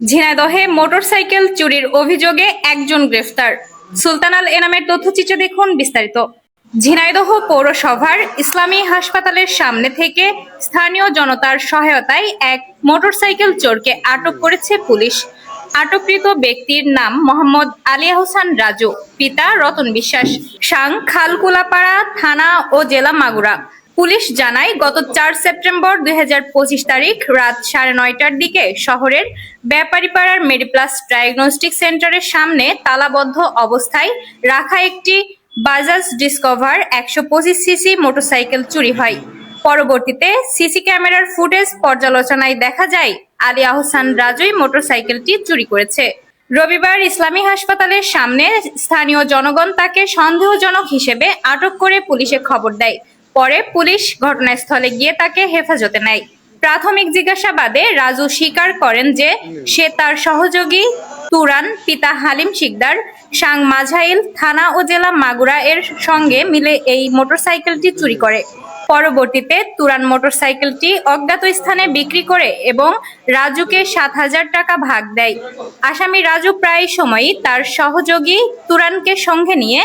ঝিনাইদহে motorcycle চুরির অভিযোগে একজন গ্রেফতার। সুলতানাল এনামের তথ্যচিত্রে দেখুন বিস্তারিত। ঝিনাইদহ পৌরসভার ইসলামী হাসপাতালের সামনে থেকে স্থানীয় জনতার সহায়তায় এক মোটরসাইকেল চোরকে আটক করেছে পুলিশ। আটককৃত ব্যক্তির নাম মোহাম্মদ আলী হোসান রাজু, পিতা রতন বিশ্বাস, সাং খালকুলাপাড়া থানা ও জেলা মাগুরা। পুলিশ জানায়, গত চার সেপ্টেম্বর দুই হাজার পঁচিশ তারিখ রাত সাড়ে নয়টার দিকে শহরের ব্যাপারীপাড়ার মেডিপ্লাস ডায়াগনস্টিক সেন্টারের সামনে তালাবদ্ধ অবস্থায় রাখা একটি বাজাজ ডিসকভার একশো পঁচিশ সিসি মোটরসাইকেল চুরি হয়। পরবর্তীতে সিসি ক্যামেরার ফুটেজ পর্যালোচনায় দেখা যায়, আলী আহসান রাজুই মোটরসাইকেলটি চুরি করেছে। রবিবার ইসলামী হাসপাতালের সামনে স্থানীয় জনগণ তাকে সন্দেহজনক হিসেবে আটক করে পুলিশে খবর দেয়। পরে পুলিশ ঘটনাস্থলে গিয়ে তাকে হেফাজতে নেয়। প্রাথমিক জিজ্ঞাসাবাদে রাজু স্বীকার করেন যে সে তার সহযোগী তুরান পিতা হালিম শিকদার, সাং মাঝাইল থানা ও জেলা মাগুরা এর সঙ্গে মিলে এই মোটরসাইকেলটি চুরি করে। পরবর্তীতে তুরান মোটরসাইকেলটি অজ্ঞাত স্থানে বিক্রি করে এবং রাজুকে সাত হাজার টাকা ভাগ দেয়। আসামি রাজু প্রায় সময়ই তার সহযোগী তুরানকে সঙ্গে নিয়ে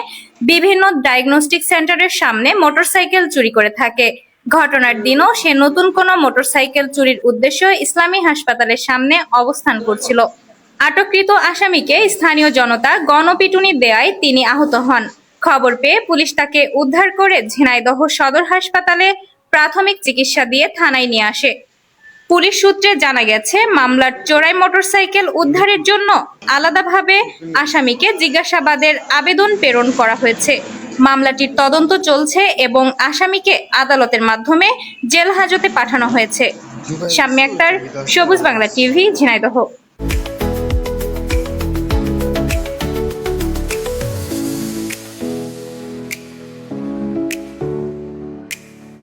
বিভিন্ন ডায়াগনস্টিক সেন্টারের সামনে মোটরসাইকেল চুরি করে থাকে। ঘটনার দিনও সে নতুন কোনো মোটরসাইকেল চুরির উদ্দেশ্যে ইসলামী হাসপাতালের সামনে অবস্থান করছিল। আটককৃত আসামিকে স্থানীয় জনতা গণপিটুনি দেয়ায় তিনি আহত হন। খবর পেয়ে পুলিশ তাকে উদ্ধার করে ঝিনাইদহ সদর হাসপাতালে প্রাথমিক চিকিৎসা দিয়ে থানায় নিয়ে আসে। পুলিশ সূত্রে জানা গেছে, মামলার চোরাই মোটরসাইকেল উদ্ধারের জন্য আলাদাভাবে আসামিকে জিজ্ঞাসাবাদের আবেদন প্রেরণ করা হয়েছে। মামলাটির তদন্ত চলছে এবং আসামিকে আদালতের মাধ্যমে জেল হাজতে পাঠানো হয়েছে। শাম্মী আক্তার, সবুজ বাংলা টিভি, ঝিনাইদহ।